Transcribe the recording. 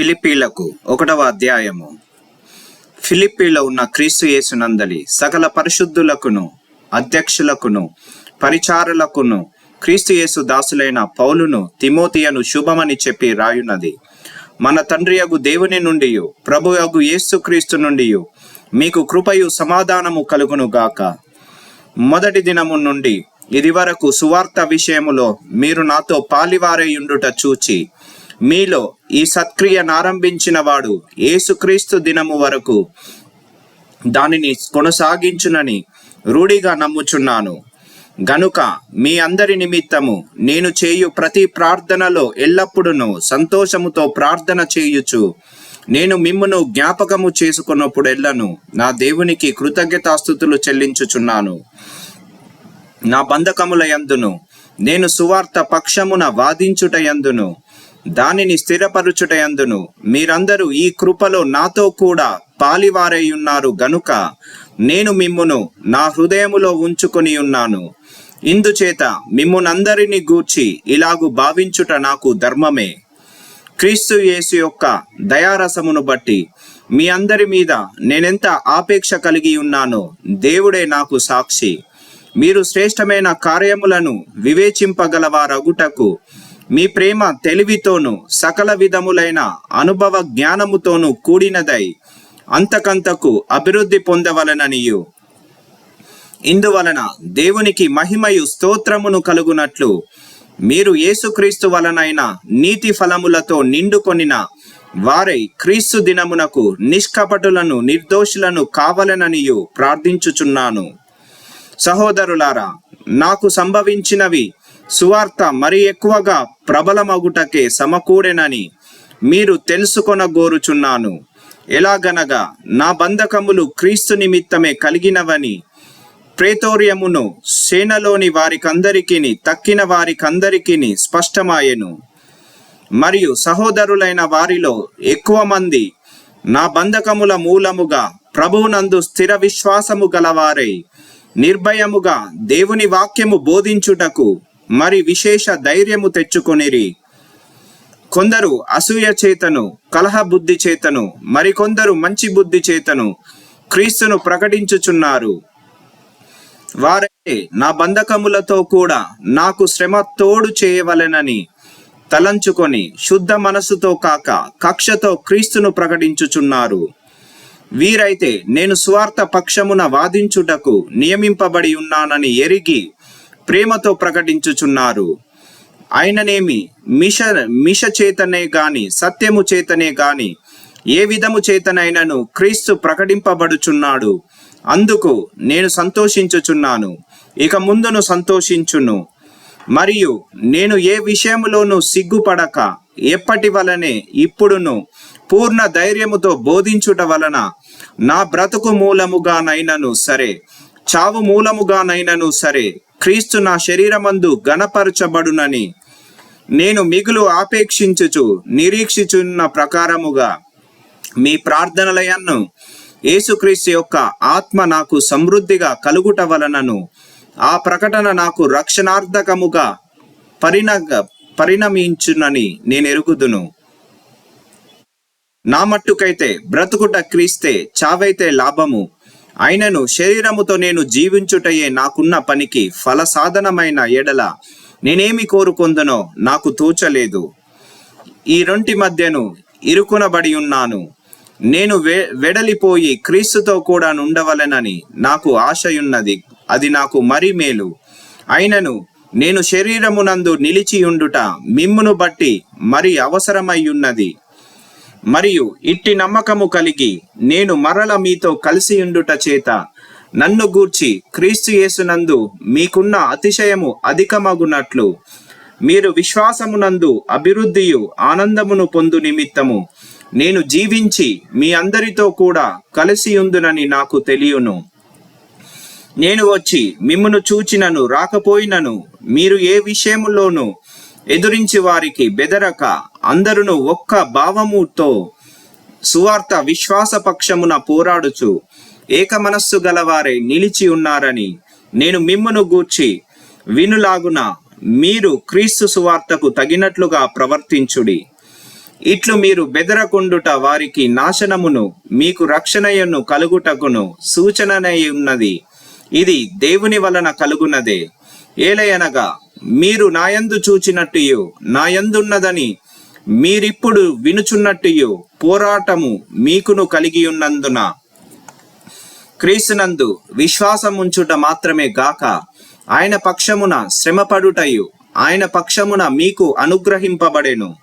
ఫిలిప్పీలకు ఒకటవ అధ్యాయము. ఫిలిప్పీలో ఉన్న క్రీస్తు యేసునందలి సకల పరిశుద్ధులకును అధ్యక్షులకును పరిచారులకును క్రీస్తు యేసు దాసులైన పౌలును తిమోతియను శుభమని చెప్పి రాయున్నది. మన తండ్రి అగు దేవుని నుండి ప్రభు అగు యేసు క్రీస్తు నుండి మీకు కృపయు సమాధానము కలుగును గాక. మొదటి దినము నుండి ఇది వరకు సువార్త విషయములో మీరు నాతో పాలివారయుండుట చూచి మీలో ఈ సత్క్రియనారంభించిన వాడు ఏసుక్రీస్తు దినము వరకు దానిని కొనసాగించునని రూఢిగా నమ్ముచున్నాను. గనుక మీ అందరి నిమిత్తము నేను చేయు ప్రతి ప్రార్థనలో ఎల్లప్పుడూ సంతోషముతో ప్రార్థన చేయుచు నేను మిమ్మును జ్ఞాపకము చేసుకున్నప్పుడు ఎల్లను నా దేవునికి కృతజ్ఞతాస్థుతులు చెల్లించుచున్నాను. నా బంధకముల యందును నేను సువార్త పక్షమున వాదించుట యందును దానిని స్థిరపరుచుటయందును. మీరందరూ ఈ కృపలో నాతో కూడా పాలివారై ఉన్నారు గనుక నేను మిమ్మును నా హృదయములో ఉంచుకొని ఉన్నాను ఇందుచేత మిమ్మునందరిని గూర్చి ఇలాగు భావించుట నాకు ధర్మమే. క్రీస్తు యేసు యొక్క దయారసమును బట్టి మీ అందరి మీద నేనెంత ఆపేక్ష కలిగి ఉన్నానో దేవుడే నాకు సాక్షి. మీరు శ్రేష్టమైన కార్యములను వివేచింపగలవారగుటకు మీ ప్రేమ తెలివితోనూ సకల విధములైన అనుభవ జ్ఞానముతోనూ కూడినదై అంతకంతకు అభివృద్ధి పొందవలననియు. ఇందువలన దేవునికి మహిమయు స్తోత్రమును కలుగునట్లు మీరు యేసుక్రీస్తు వలనైన నీతి ఫలములతో నిండుకొనిన వారై క్రీస్తు దినమునకు నిష్కపటులను నిర్దోషులను కావలననియు ప్రార్థించుచున్నాను. సహోదరులారా నాకు సంభవించినవి సువార్త మరి ఎక్కువగా ప్రబలమగుటకే సమకూడెనని మీరు తెలుసుకొనగోరుచున్నాను. ఎలాగనగా నా బంధకములు క్రీస్తు నిమిత్తమే కలిగినవని ప్రేతోర్యమును సేనలోని వారికందరికీ తక్కిన వారికందరికీ స్పష్టమాయెను. మరియు సహోదరులైన వారిలో ఎక్కువ మంది నా బంధకముల మూలముగా ప్రభువునందు స్థిర విశ్వాసము గలవారై నిర్భయముగా దేవుని వాక్యము బోధించుటకు మరి విశేష ధైర్యము తెచ్చుకొనిరి. కొందరు అసూయ చేతను కలహ బుద్ధి చేతను మరికొందరు మంచి బుద్ధి చేతను క్రీస్తును ప్రకటించుచున్నారు. వారైతే నా బంధకములతో కూడా నాకు శ్రమ తోడు చేయవలెనని తలంచుకొని శుద్ధ మనసుతో కాక కక్షతో క్రీస్తును ప్రకటించుచున్నారు. వీరైతే నేను స్వార్థ పక్షమున వాదించుటకు నియమింపబడి ఉన్నానని ఎరిగి ప్రేమతో ప్రకటించుచున్నారు. ఆయననేమి? మిష మిష చేతనే గాని సత్యము చేతనే గాని ఏ విధము చేతనైనను క్రీస్తు ప్రకటింపబడుచున్నాడు. అందుకు నేను సంతోషించుచున్నాను. ఇక ముందును సంతోషించును. మరియు నేను ఏ విషయంలోనూ సిగ్గుపడక ఎప్పటి వలనే ఇప్పుడును పూర్ణ ధైర్యముతో బోధించుట వలన నా బ్రతుకు మూలముగానైనను సరే చావు మూలముగానైనను సరే క్రీస్తు నా శరీరమందు గణపరచబడునని నేను మిగులు ఆపేక్షించుచు నిరీక్షిచున్న ప్రకారముగా మీ ప్రార్థనలయన్ను యేసుక్రీస్తు యొక్క ఆత్మ నాకు సమృద్ధిగా కలుగుట వలనను ఆ ప్రకటన నాకు రక్షణార్థకముగా పరిణగ పరిణమించునని నేను ఎరుగుదును. నా మట్టుకైతే బ్రతుకుట క్రీస్తే చావైతే లాభము అయినను శరీరముతో నేను జీవించుటయే నాకున్న పనికి ఫల సాధనమైన ఎడల నేనేమి కోరుకుందనో నాకు తోచలేదు. ఈ రెంటి మధ్యను ఇరుకునబడి ఉన్నాను. నేను వె వెడలిపోయి క్రీస్తుతో కూడా నుండవలెనని నాకు ఆశయున్నది. అది నాకు మరి మేలు. అయినను నేను శరీరమునందు నిలిచియుండుట మిమ్మును బట్టి మరి అవసరమయ్యున్నది. మరియు ఇట్టి నమ్మకము కలిగి నేను మరల మీతో కలిసి ఉండుట చేత నన్ను గూర్చి క్రీస్తు యేసునందు మీకున్న అతిశయము అధికమగునట్లు. మీరు విశ్వాసమునందు అభివృద్ధియు ఆనందమును పొందు నిమిత్తము నేను జీవించి మీ అందరితో కూడా కలిసి ఉందునని నాకు తెలియను. నేను వచ్చి మిమ్మును చూచినను రాకపోయినను మీరు ఏ విషయములోనూ ఎదురించి వారికి బెదరక అందరును ఒక్క భావముతో సువార్త విశ్వాస పక్షమున పోరాడుచు ఏక మనస్సు గలవారే నిలిచి ఉన్నారని నేను మిమ్మను గూర్చి వినులాగున మీరు క్రీస్తు సువార్తకు తగినట్లుగా ప్రవర్తించుడి. ఇట్లు మీరు బెదరకుండుట వారికి నాశనమును మీకు రక్షణయను కలుగుటకును సూచననై ఉన్నది ఇది దేవుని వలన కలుగునదే. ఏలయనగా మీరు నాయందు చూచినట్టుయు నాయందున్నదని మీరిప్పుడు వినుచున్నట్టుయు పోరాటము మీకును కలిగి ఉన్నందున క్రీస్తునందు విశ్వాసముంచుట మాత్రమే గాక ఆయన పక్షమున శ్రమపడుటయు ఆయన పక్షమున మీకు అనుగ్రహింపబడెను.